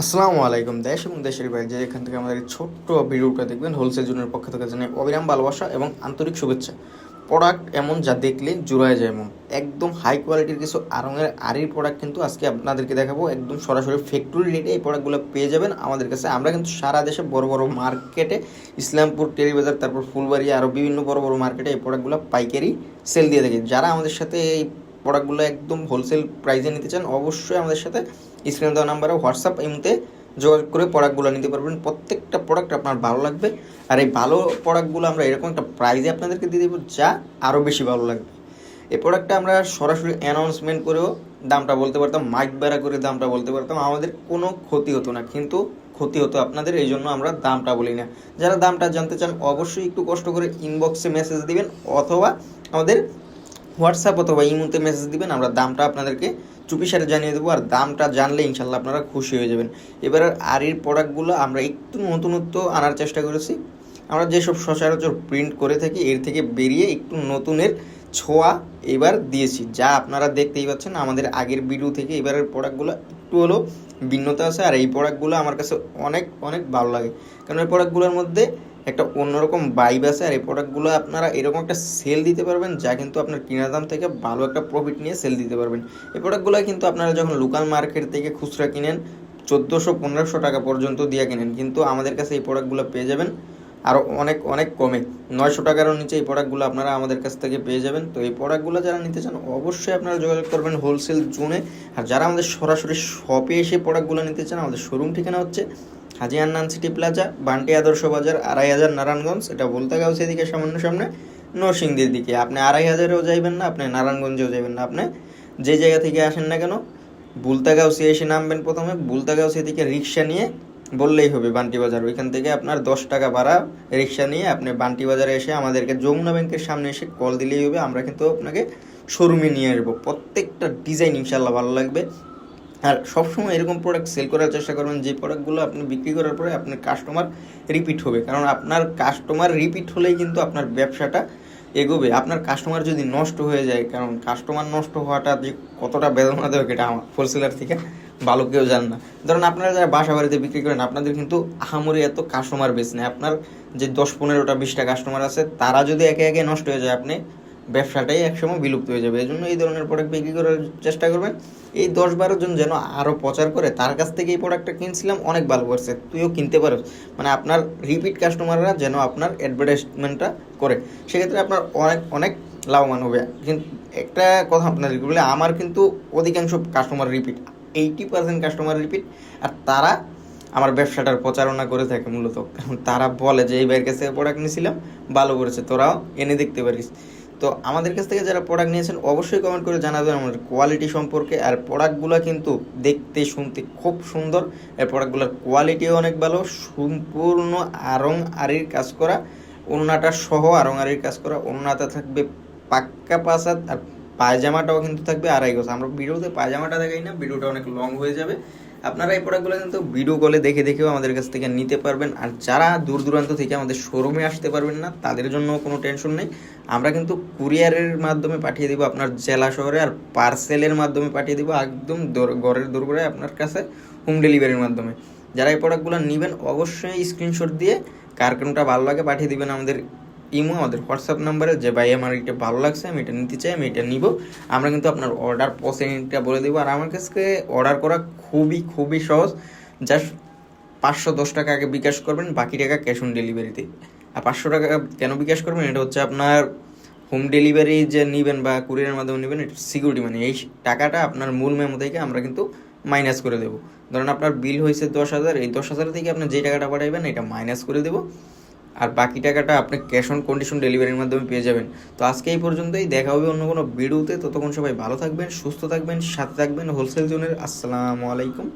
আসসালামু আলাইকুম দেশ এবং দেশের বাইরে যে এখান থেকে আমাদের ছোট্ট ভিডিওটা দেখবেন হোলসেল জোনের পক্ষ থেকে জানাই অবিরাম ভালোবাসা এবং আন্তরিক শুভেচ্ছা। প্রোডাক্ট এমন, যা দেখলে জুড়ায় যায় এমন একদম হাই কোয়ালিটির কিছু আরঙের আরির প্রোডাক্ট কিন্তু আজকে আপনাদেরকে দেখাবো। একদম সরাসরি ফ্যাক্টরি রেটে এই প্রোডাক্টগুলো পেয়ে যাবেন আমাদের কাছে। আমরা কিন্তু সারা দেশে বড় বড় মার্কেটে ইসলামপুর, টেরিবাজার, তারপর ফুলবাড়ি আরও বিভিন্ন বড় বড় মার্কেটে এই প্রোডাক্টগুলো পাইকারি সেল দিয়ে থাকি। যারা আমাদের সাথে এই প্রোডাক্টগুলো একদম হোলসেল প্রাইসে নিতে চান, অবশ্যই আমাদের সাথে স্ক্রিনে দেওয়া নাম্বারে হোয়াটসঅ্যাপ এমতে যোগাযোগ করে প্রোডাক্টগুলো নিতে পারবেন। প্রত্যেকটা প্রোডাক্ট আপনার ভালো লাগবে। আর এই ভালো প্রোডাক্টগুলো আমরা এরকম একটা প্রাইজে আপনাদেরকে দিয়ে দেবো যা আরও বেশি ভালো লাগবে। এই প্রোডাক্টটা আমরা সরাসরি অ্যানাউন্সমেন্ট করেও দামটা বলতে পারতাম মাইক বেড়া করে দামটা বলতে পারতাম। আমাদের কোনো ক্ষতি হতো না, কিন্তু ক্ষতি হতো আপনাদের, এই জন্য আমরা দামটা বলি না। যারা দামটা জানতে চান, অবশ্যই একটু কষ্ট করে ইনবক্সে মেসেজ দিবেন, অথবা আমাদের হোয়াটসঅ্যাপ অথবা ইমোতে মেসেজ দিবেন, আমরা দামটা আপনাদেরকে চুপিসারে জানিয়ে দেবো, আর দামটা জানলে ইনশাল্লাহ আপনারা খুশি হয়ে যাবেন। এবার আরির প্রোডাক্টগুলো আমরা একটু নতুনত্ব আনার চেষ্টা করেছি। আমরা যেসব সচরাচর প্রিন্ট করে থাকি, এর থেকে বেরিয়ে একটু নতুনের ছোঁয়া এবার দিয়েছি। যা আপনারা দেখতেই পাচ্ছেন, আমাদের আগের ভিডিও থেকে এবারের প্রোডাক্টগুলো একটু হলেও ভিন্নতা আছে, আর এই প্রোডাক্টগুলো আমার কাছে অনেক অনেক ভালো লাগে। কারণ এই প্রোডাক্টগুলোর মধ্যে একটা অন্যরকম বাইব আছে আর এই প্রোডাক্টগুলো আপনারা এরকম একটা সেল দিতে পারবেন যা কিন্তু আপনার কিনা দাম থেকে ভালো একটা প্রফিট নিয়ে সেল দিতে পারবেন। এই প্রোডাক্টগুলো কিন্তু আপনারা যখন লোকাল মার্কেট থেকে খুচরা কিনেন, চোদ্দোশো পনেরোশো টাকা পর্যন্ত দিয়ে কিনেন। কিন্তু আমাদের কাছে এই প্রোডাক্টগুলো পেয়ে যাবেন আরও অনেক অনেক কমে। নয়শো টাকারও নিচে এই প্রোডাক্টগুলো আপনারা আমাদের কাছ থেকে পেয়ে যাবেন। তো এই প্রোডাক্টগুলো যারা নিতে চান, অবশ্যই আপনারা যোগাযোগ করবেন হোলসেল জোনে আর যারা আমাদের সরাসরি শপে এসে প্রোডাক্টগুলো নিতে চান, আমাদের শোরুম ঠিকানা হচ্ছে হাজি আন্নান সিটি প্লাজা, বান্টি আদর্শ বাজার, আড়াই হাজার নারায়ণগঞ্জ, এটা বলতে গাউস এদিকে সামান্য সামনে, নরসিংদীর দিকে। আপনি আড়াই হাজারেও যাইবেন না, আপনি নারায়ণগঞ্জেও যাইবেন না। আপনি যে জায়গা থেকে আসেন না কেন বুলতাগাউসি এসে নামবেন প্রথমে বুলতাগাউসি থেকে রিক্সা নিয়ে বললেই হবে বান্টি বাজার। ওইখান থেকে আপনার দশ টাকা ভাড়া রিক্সা নিয়ে আপনি বান্টি বাজারে এসে আমাদেরকে যমুনা ব্যাংকের সামনে এসে কল দিলেই হবে, আমরা কিন্তু আপনাকে শোরুমে নিয়ে আসব। প্রত্যেকটা ডিজাইন ইনশাল্লাহ ভালো লাগবে। আর সবসময় এরকম প্রোডাক্ট সেল করার চেষ্টা করবেন, যে প্রোডাক্টগুলো আপনি বিক্রি করার পরে আপনার কাস্টমার রিপিট হবে। কারণ আপনার কাস্টমার রিপিট হলেই কিন্তু আপনার ব্যবসাটা এগোবে। আপনার কাস্টমার যদি নষ্ট হয়ে যায়, কারণ কাস্টমার নষ্ট হওয়াটা যে কতটা বেদনা দেবে এটা আমার হোলসেলার থেকে ভালো কেউ জান না। ধরুন আপনারা যারা বাসা বাড়িতে বিক্রি করেন, আপনাদের কিন্তু আহামরি এত কাস্টমার বেশ নেই। আপনার যে দশ পনেরোটা, বিশটা কাস্টমার আছে, তারা যদি একে একে নষ্ট হয়ে যায়, আপনি ব্যবসাটাই একসময় বিলুপ্ত হয়ে যাবে। এই জন্য এই ধরনের প্রোডাক্ট বিক্রি করার চেষ্টা করবেন এই দশ বারো জন যেন আরও প্রচার করে, তার কাছ থেকে এই প্রোডাক্টটা কিনছিলাম, অনেক ভালো করছে। তুইও কিনতে পারো। মানে আপনার রিপিট কাস্টমাররা যেন আপনার অ্যাডভার্টাইজমেন্টটা করে। সেক্ষেত্রে আপনার অনেক অনেক লাভবান হবে। কিন্তু একটা কথা আপনাদেরকে বলে, আমার কিন্তু অধিকাংশ customer repeat eighty percent customer repeat আর তারা আমার ব্যবসাটার প্রচারণা করে থাকে মূলত। কারণ তারা বলে যে, এই ভাইয়ের কাছ প্রোডাক্ট নিয়েছিলাম ভালো করেছে, তোরাও এনে দেখতে পারিস। তো আমাদের কাছ থেকে যারা প্রোডাক্ট নিয়েছেন, অবশ্যই কমেন্ট করে জানাবেন আমাদের কোয়ালিটি সম্পর্কে। আর প্রোডাক্টগুলো কিন্তু দেখতে, শুনতে খুব সুন্দর। এই প্রোডাক্টগুলোর কোয়ালিটিও অনেক ভালো। সম্পূর্ণ আরং আরির কাজ করা। ওড়নাটা সহ আরং আরির কাজ করা। ওড়নাতে থাকবে পাক্কা পাসাদ আর পায়জামাটাও কিন্তু থাকবে আড়াই গজ। আমরা ভিডিওতে পায়জামাটা দেখাই না, ভিডিওটা অনেক লং হয়ে যাবে। আপনারা এই প্রোডাক্টগুলো কিন্তু ভিডিও কলে দেখে দেখেও আমাদের কাছ থেকে নিতে পারবেন। আর যারা দূর দূরান্ত থেকে আমাদের শোরুমে আসতে পারবেন না, তাদের জন্য কোনো টেনশন নেই। আমরা কিন্তু কুরিয়ারের মাধ্যমে পাঠিয়ে দিব আপনার জেলা শহরে আর পার্সেলের মাধ্যমে পাঠিয়ে দিব একদম দোর- ঘরের দোরগোড়ায় আপনার কাছে হোম ডেলিভারির মাধ্যমে। যারা এই প্রোডাক্টগুলো নেবেন, অবশ্যই স্ক্রিনশট দিয়ে কার কোনটা ভালো লাগে পাঠিয়ে দিবেন আমাদের ইমো, আমাদের হোয়াটসঅ্যাপ নাম্বারে যে ভাই আমার এটা ভালো লাগছে, আমি এটা নিতে চাই, আমি এটা নিব। আমরা কিন্তু আপনার অর্ডার প্রসেসিংটা বলে দেবো। আর আমার কাছে অর্ডার করা খুবই খুবই সহজ। জাস্ট পাঁচশো দশ টাকা আগে বিকাশ করবেন, বাকি টাকা ক্যাশ অন ডেলিভারিতে। আর পাঁচশো টাকা কেন বিকাশ করবেন, এটা হচ্ছে আপনার হোম ডেলিভারি যে নেবেন বা কুরিয়ারের মাধ্যমে নেবেন, এটা সিকিউরিটি মানে এই টাকাটা আপনার মূল মেমো থেকে আমরা কিন্তু মাইনাস করে দেবো। ধরুন আপনার বিল হয়েছে দশ হাজার, এই দশ হাজার থেকে আপনি যে টাকাটা পাঠাইবেন, এটা মাইনাস করে দেবো। আর বাকি টাকাটা আপনি ক্যাশ অন কন্ডিশন ডেলিভারির মাধ্যমে পেয়ে যাবেন। তো আজকে এই পর্যন্তই, দেখা হবে অন্য কোনো ভিডিওতে। ততক্ষণ সবাই ভালো থাকবেন, সুস্থ থাকবেন, সাথে থাকবেন হোলসেল জোনের। আসসালামু আলাইকুম।